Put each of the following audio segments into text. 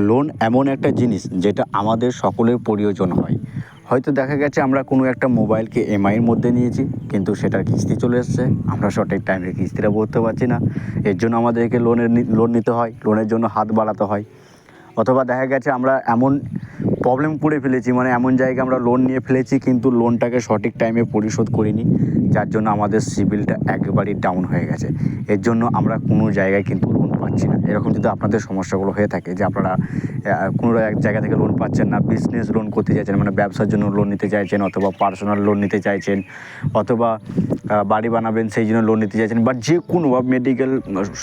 Loan এমন একটা জিনিস যেটা আমাদের সকলের প্রয়োজন হয়। হয়তো দেখা গেছে আমরা কোনো একটা মোবাইলকে এমআইয়ের মধ্যে নিয়েছি, কিন্তু সেটার কিস্তি চলে এসছে। আমরা সঠিক টাইমে কিস্তিটা ভরতে পারছি না। এর জন্য আমাদেরকে লোনের লোন নিতে হয়। লোনের জন্য হাত বাড়াতে হয়। অথবা দেখা গেছে আমরা এমন প্রবলেম করে ফেলেছি মানে এমন জায়গায় আমরা লোন নিয়ে ফেলেছি, কিন্তু লোনটাকে সঠিক টাইমে পরিশোধ করিনি, যার জন্য আমাদের সিভিলটা একেবারেই ডাউন হয়ে গেছে। এর জন্য আমরা কোনো জায়গায় কিন্তু লোন পাচ্ছি না। এরকম যদি আপনাদের সমস্যাগুলো হয়ে থাকে যে আপনারা কোনো এক জায়গা থেকে লোন পাচ্ছেন না বিজনেস লোন করতে চাইছেন মানে ব্যবসার জন্য লোন নিতে চাইছেন অথবা পার্সোনাল লোন নিতে চাইছেন অথবা বাড়ি বানাবেন সেই জন্য লোন নিতে চাইছেন বা যে কোনো বা মেডিকেল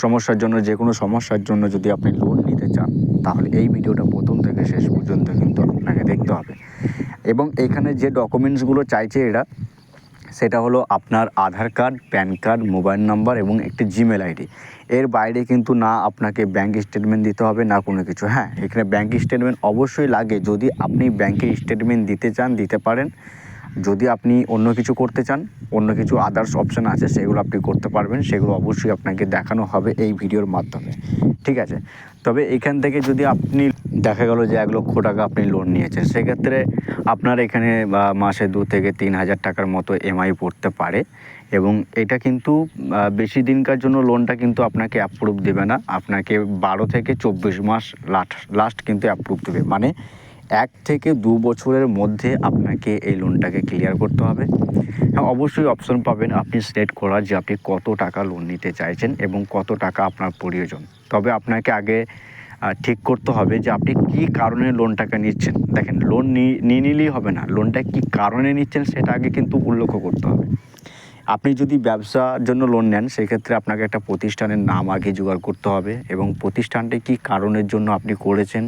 সমস্যার জন্য, যে কোনো সমস্যার জন্য যদি আপনি লোন নিতে চান, তাহলে এই ভিডিওটা প্রথম থেকে শেষ পর্যন্ত কিন্তু আপনাকে দেখতে হবে। এবং এখানে যে ডকুমেন্টসগুলো চাইছে এরা সেটা হলো আপনার Aadhaar card, PAN card, mobile number এবং একটি জিমেল আইডি। এর বাইরে কিন্তু না আপনাকে ব্যাঙ্ক স্টেটমেন্ট দিতে হবে, না কোনো কিছু। হ্যাঁ এখানে ব্যাঙ্ক স্টেটমেন্ট অবশ্যই লাগে। যদি আপনি ব্যাঙ্কে স্টেটমেন্ট দিতে চান, দিতে পারেন। যদি আপনি অন্য কিছু করতে চান, অন্য কিছু আদার্স অপশান আছে, সেগুলো আপনি করতে পারবেন। সেগুলো অবশ্যই আপনাকে দেখানো হবে এই ভিডিওর মাধ্যমে। ঠিক আছে? তবে এখান থেকে যদি আপনি দেখা গেল যে এক লক্ষ টাকা আপনি লোন নিয়েছেন। সেক্ষেত্রে আপনার এখানে মাসে দু থেকে তিন হাজার টাকার মতো এমআই পড়তে পারে এবং এটা কিন্তু বেশি দিনকার জন্য লোনটা কিন্তু আপনাকে অ্যাপ্রুভ দেবে না। আপনাকে বারো থেকে চব্বিশ মাস লাস্ট লাস্ট কিন্তু অ্যাপ্রুভ দেবে। মানে এক থেকে দু বছরের মধ্যে আপনাকে এই লোনটাকে ক্লিয়ার করতে হবে। হ্যাঁ অবশ্যই অপশন পাবেন আপনি সিলেক্ট করার যে আপনি কত টাকা লোন নিতে চাইছেন এবং কত টাকা আপনার প্রয়োজন। তবে আপনাকে আগে ঠিক করতে হবে যে আপনি কী কারণে লোনটাকে নিচ্ছেন। দেখেন লোন নিয়ে নিলেই হবে না। লোনটা কী কারণে নিচ্ছেন সেটা আগে কিন্তু উল্লেখ করতে হবে। আপনি যদি ব্যবসার জন্য লোন নেন, সেক্ষেত্রে আপনাকে একটা প্রতিষ্ঠানের নাম আগে জোগাড় করতে হবে এবং প্রতিষ্ঠানটি কী কারণের জন্য আপনি করেছেন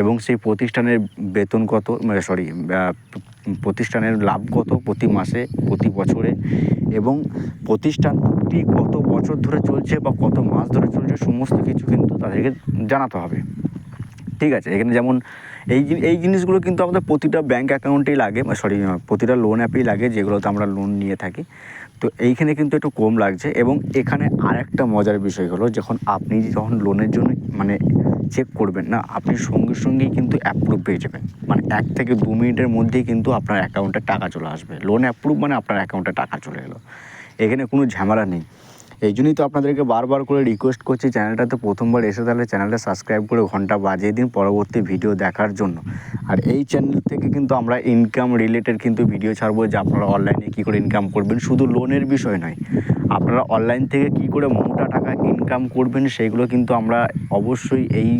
এবং সেই প্রতিষ্ঠানের বেতন কত সরি প্রতিষ্ঠানের লাভ কত প্রতি মাসে, প্রতি বছরে? এবং প্রতিষ্ঠানটি কত বছর ধরে চলছে বা কত মাস ধরে চলছে, সমস্ত কিছু কিন্তু তাদেরকে জানাতে হবে। ঠিক আছে? এখানে যেমন এই এই জিনিসগুলো কিন্তু আমাদের প্রতিটা ব্যাঙ্ক অ্যাকাউন্টেই লাগে সরি প্রতিটা লোন অ্যাপেই লাগে, যেগুলোতে আমরা লোন নিয়ে থাকি। তো এইখানে কিন্তু একটু কম লাগছে এবং এখানে আরেকটা মজার বিষয় হলো, যখন আপনি যখন লোনের জন্য মানে চেক করবেন। না, আপনি সঙ্গে সঙ্গেই কিন্তু অ্যাপ্রুভ পেয়ে যাবেন। মানে এক থেকে দু মিনিটের মধ্যেই কিন্তু আপনার অ্যাকাউন্টে টাকা চলে আসবে। লোন অ্যাপ্রুভ মানে আপনার অ্যাকাউন্টে টাকা চলে এলো। এখানে কোনো ঝামেলা নেই। এই জন্যই তো আপনাদেরকে বারবার করে রিকোয়েস্ট করছি চ্যানেলটাতে প্রথমবার এসে তাহলে চ্যানেলটা সাবস্ক্রাইব করে ঘণ্টা বাজিয়ে দিন পরবর্তী ভিডিও দেখার জন্য। আর এই চ্যানেল থেকে কিন্তু আমরা ইনকাম রিলেটেড কিন্তু ভিডিও ছাড়বো যে আপনারা অনলাইনে কী করে ইনকাম করবেন। শুধু লোনের বিষয় নয়, আপনারা অনলাইন থেকে কি করে মোটা টাকা ইনকাম করবেন সেইগুলো কিন্তু আমরা অবশ্যই এই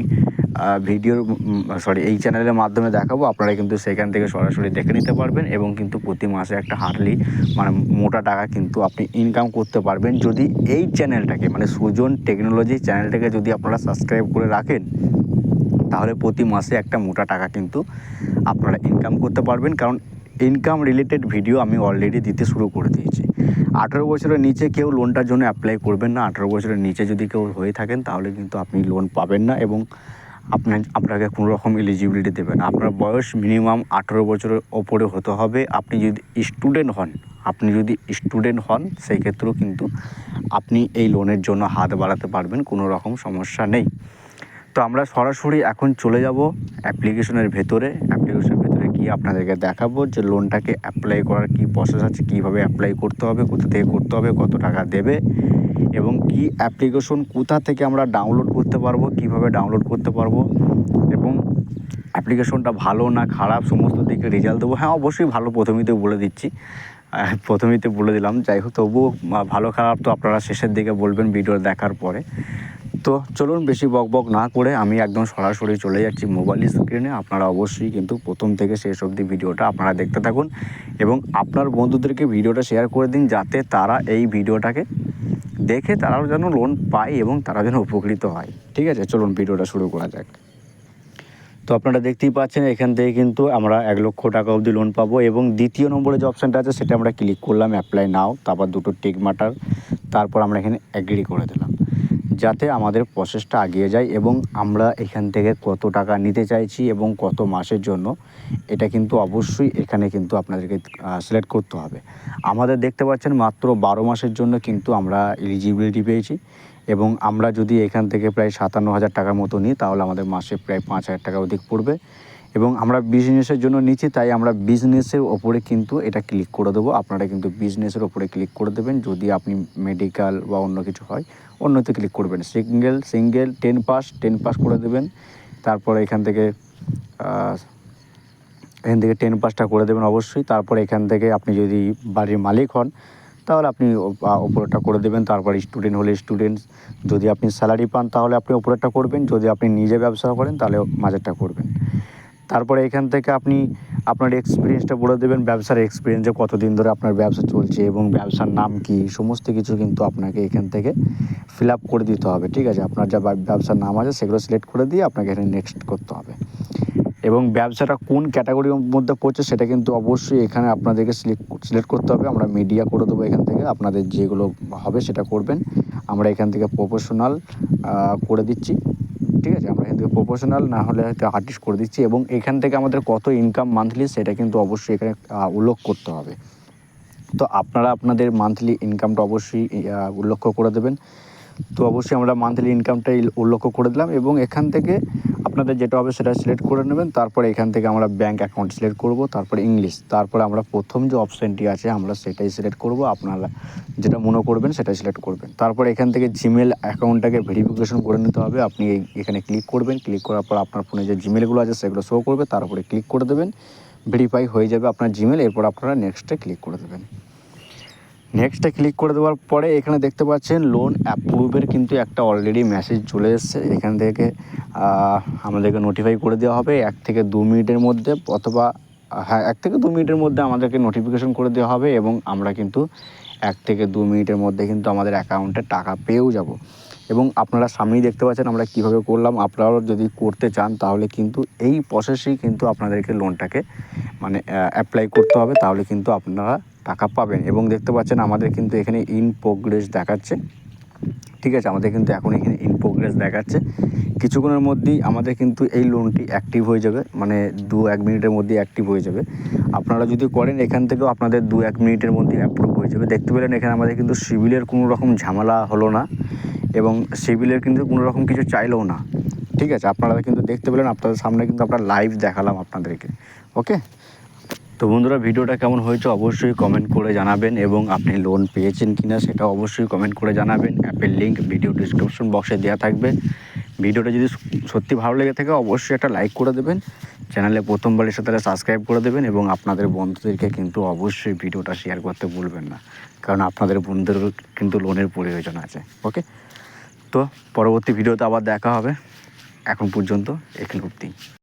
ভিডিওর সরি এই চ্যানেলের মাধ্যমে দেখাবো। আপনারা কিন্তু সেখান থেকে সরাসরি দেখে নিতে পারবেন এবং কিন্তু প্রতি মাসে একটা হার্ডলি মানে মোটা টাকা কিন্তু আপনি ইনকাম করতে পারবেন। যদি এই চ্যানেলটাকে মানে সুজন টেকনোলজি চ্যানেলটাকে যদি আপনারা সাবস্ক্রাইব করে রাখেন, তাহলে প্রতি মাসে একটা মোটা টাকা কিন্তু আপনারা ইনকাম করতে পারবেন। কারণ ইনকাম রিলেটেড ভিডিও আমি অলরেডি দিতে শুরু করে দিয়েছি। আঠেরো বছরের নিচে কেউ লোনটার জন্য অ্যাপ্লাই করবেন না। আঠেরো বছরের নিচে যদি কেউ হয়ে থাকেন, তাহলে কিন্তু আপনি লোন পাবেন না এবং আপনার, আপনাকে কোনো রকম এলিজিবিলিটি দেবে না। আপনার বয়স মিনিমাম আঠেরো বছরের ওপরে হতে হবে। আপনি যদি স্টুডেন্ট হন, আপনি যদি স্টুডেন্ট হন সেই ক্ষেত্রেও কিন্তু আপনি এই লোনের জন্য হাত বাড়াতে পারবেন, কোনো রকম সমস্যা নেই। তো আমরা সরাসরি এখন চলে যাব অ্যাপ্লিকেশনের ভেতরে। অ্যাপ্লিকেশনের ভেতরে গিয়ে আপনাদেরকে দেখাবো যে লোনটাকে অ্যাপ্লাই করার কী প্রসেস আছে, কীভাবে অ্যাপ্লাই করতে হবে, কোথা থেকে করতে হবে, কত টাকা দেবে। এবং কি অ্যাপ্লিকেশন কোথা থেকে আমরা ডাউনলোড করতে পারব কীভাবে ডাউনলোড করতে পারব এবং অ্যাপ্লিকেশনটা ভালো না খারাপ সমস্ত দিকে রেজাল্ট দেবো। হ্যাঁ অবশ্যই ভালো প্রথমেই বলে দিচ্ছি। আহ, প্রথমেই বলে দিলাম। যাই হোক তবুও ভালো খারাপ তো আপনারা শেষের দিকে বলবেন ভিডিও দেখার পরে। তো চলুন বেশি বক বক না করে আমি একদম সরাসরি চলে যাচ্ছি মোবাইল স্ক্রিনে আপনারা অবশ্যই কিন্তু প্রথম থেকে শেষ অবধি ভিডিওটা আপনারা দেখতে থাকুন। এবং আপনার বন্ধুদেরকে ভিডিওটা শেয়ার করে দিন যাতে তারা এই ভিডিওটাকে দেখে তারাও যেন লোন পায় এবং তারা যেন উপকৃত হয়। ঠিক আছে? চলুন ভিডিওটা শুরু করা যাক। তো আপনারা দেখতেই পাচ্ছেন, এখান থেকে কিন্তু আমরা এক লক্ষ টাকা অবধি লোন পাবো এবং দ্বিতীয় নম্বরে যে অপশানটা আছে, সেটা আমরা ক্লিক করলাম অ্যাপ্লাই নাও তারপর দুটো টিক মাটার তারপর আমরা এখানে অ্যাগ্রি করে দিলাম। যাতে আমাদের প্রসেসটা এগিয়ে যায় এবং আমরা এখান থেকে কত টাকা নিতে চাইছি এবং কত মাসের জন্য, এটা কিন্তু অবশ্যই এখানে কিন্তু আপনাদেরকে সিলেক্ট করতে হবে। আমাদের দেখতে পাচ্ছেন মাত্র বারো মাসের জন্য কিন্তু আমরা এলিজিবিলিটি পেয়েছি এবং আমরা যদি এখান থেকে প্রায় সাতান্ন হাজার টাকার মতো নিই, তাহলে আমাদের মাসে প্রায় পাঁচ হাজার টাকা অধিক পড়বে। এবং আমরা বিজনেসের জন্য নিচ্ছি তাই আমরা বিজনেসের ওপরে কিন্তু এটা ক্লিক করে দেবো। আপনারা কিন্তু বিজনেসের ওপরে ক্লিক করে দেবেন। যদি আপনি মেডিকেল বা অন্য কিছু হয় অন্যতে ক্লিক করবেন। Single single ten pass ten pass করে দেবেন। তারপরে এখান থেকে এখান থেকে টেন পাসটা করে দেবেন অবশ্যই। তারপরে এখান থেকে আপনি যদি বাড়ির মালিক হন তাহলে আপনি ও- আ, ওপরেরটা করে দেবেন। তারপরে স্টুডেন্ট হলে স্টুডেন্ট যদি আপনি স্যালারি পান তাহলে আপনি ওপরেরটা করবেন। যদি আপনি নিজে ব্যবসা করেন তাহলে মাঝেরটা করবেন। তারপরে এখান থেকে আপনি আপনার এক্সপিরিয়েন্সটা বলে দেবেন, ব্যবসার এক্সপিরিয়েন্স যে কতদিন ধরে আপনার ব্যবসা চলছে এবং ব্যবসার নাম কি, সমস্ত কিছু কিন্তু আপনাকে এখান থেকে ফিল আপ করে দিতে হবে, ঠিক আছে? আপনার যা ব্যবসার নাম আছে সেগুলো সিলেক্ট করে দিয়ে আপনাকে এখানে নেক্সট করতে হবে। এবং ব্যবসাটা কোন ক্যাটাগরির মধ্যে পড়ছে সেটা কিন্তু অবশ্যই এখানে আপনাদেরকে সিলেক্ট সিলেক্ট করতে হবে। আমরা মিডিয়া করে দেবো এখান থেকে, আপনাদের যেগুলো হবে সেটা করবেন। আমরা এখান থেকে প্রফেশনাল করে দিচ্ছি। ঠিক আছে? আমরা এখান থেকে প্রফেশনাল না হলে হয়তো আর্টিস্ট করে দিচ্ছি এবং এখান থেকে আমাদের কত ইনকাম মান্থলি সেটা কিন্তু অবশ্যই এখানে উল্লেখ করতে হবে। তো আপনারা আপনাদের মান্থলি ইনকামটা অবশ্যই উল্লেখ করে দেবেন। তো অবশ্যই আমরা মান্থলি ইনকামটা উল্লেখ করে দিলাম এবং এখান থেকে আপনাদের যেটা হবে সেটা সিলেক্ট করে নেবেন। তারপরে এখান থেকে আমরা ব্যাঙ্ক অ্যাকাউন্ট সিলেক্ট করব, তারপরে ইংলিশ তারপরে আমরা প্রথম যে অপশানটি আছে আমরা সেটাই সিলেক্ট করব। আপনারা যেটা মনে করবেন সেটাই সিলেক্ট করবেন। তারপরে এখান থেকে জিমেল অ্যাকাউন্টটাকে ভেরিফিকেশন করে নিতে হবে। আপনি এখানে ক্লিক করবেন। ক্লিক করার পর আপনার ফোনে যে জিমেলগুলো আছে সেগুলো শো করবে। তারপরে ক্লিক করে দেবেন। ভেরিফাই হয়ে যাবে আপনার জিমেল এরপর আপনারা নেক্সটে ক্লিক করে দেবেন। নেক্সটে ক্লিক করে দেওয়ার পরে এখানে দেখতে পাচ্ছেন লোন অ্যাপ্রুভের কিন্তু একটা অলরেডি মেসেজ চলে এসেছে। এখান থেকে আমাদেরকে নোটিফাই করে দেওয়া হবে। এক থেকে দু মিনিটের মধ্যে অথবা হ্যাঁ এক থেকে দু মিনিটের মধ্যে আমাদেরকে নোটিফিকেশন করে দেওয়া হবে এবং আমরা কিন্তু এক থেকে দু মিনিটের মধ্যে কিন্তু আমাদের অ্যাকাউন্টে টাকা পেয়েও যাব। এবং আপনারা সামনেই দেখতে পাচ্ছেন আমরা কীভাবে করলাম। আপনারাও যদি করতে চান তাহলে কিন্তু এই প্রসেসেই কিন্তু আপনাদেরকে লোনটাকে মানে অ্যাপ্লাই করতে হবে। তাহলে কিন্তু আপনারা টাকা পাবেন এবং দেখতে পাচ্ছেন আমাদের কিন্তু এখানে ইন প্রোগ্রেস দেখাচ্ছে। ঠিক আছে, আমাদের কিন্তু এখন এখানে ইন প্রোগ্রেস দেখাচ্ছে। কিছুক্ষণের মধ্যেই আমাদের কিন্তু এই লোনটি অ্যাক্টিভ হয়ে যাবে মানে দু এক মিনিটের মধ্যেই অ্যাক্টিভ হয়ে যাবে। আপনারা যদি করেন, এখান থেকেও আপনাদের দু এক মিনিটের মধ্যে অ্যাপ্রুভ হয়ে যাবে। দেখতে পেলেন, এখানে আমাদের কিন্তু সিভিলের কোনো রকম ঝামেলা হলো না এবং সিভিলের কিন্তু কোনো রকম কিছু চাইলেও না। ঠিক আছে, আপনারা কিন্তু দেখতে পেলেন, আপনাদের সামনে কিন্তু আমরা লাইভ দেখালাম আপনাদেরকে। ওকে তো বন্ধুরা, ভিডিওটা কেমন হয়েছে অবশ্যই কমেন্ট করে জানাবেন এবং আপনি লোন পেয়েছেন কিনা সেটা অবশ্যই কমেন্ট করে জানাবেন। অ্যাপের লিঙ্ক ভিডিও ডিসক্রিপশন বক্সে দেওয়া থাকবে। ভিডিওটা যদি সত্যি ভালো লেগে থাকে অবশ্যই একটা লাইক করে দেবেন। চ্যানেলে প্রথমবার এসে তারা সাবস্ক্রাইব করে দেবেন এবং আপনাদের বন্ধুদেরকে কিন্তু অবশ্যই ভিডিওটা শেয়ার করতে ভুলবেন না। কারণ আপনাদের বন্ধুদের কিন্তু লোনের প্রয়োজন আছে ওকে তো পরবর্তী ভিডিওতে আবার দেখা হবে। এখন পর্যন্ত এখানে অবধি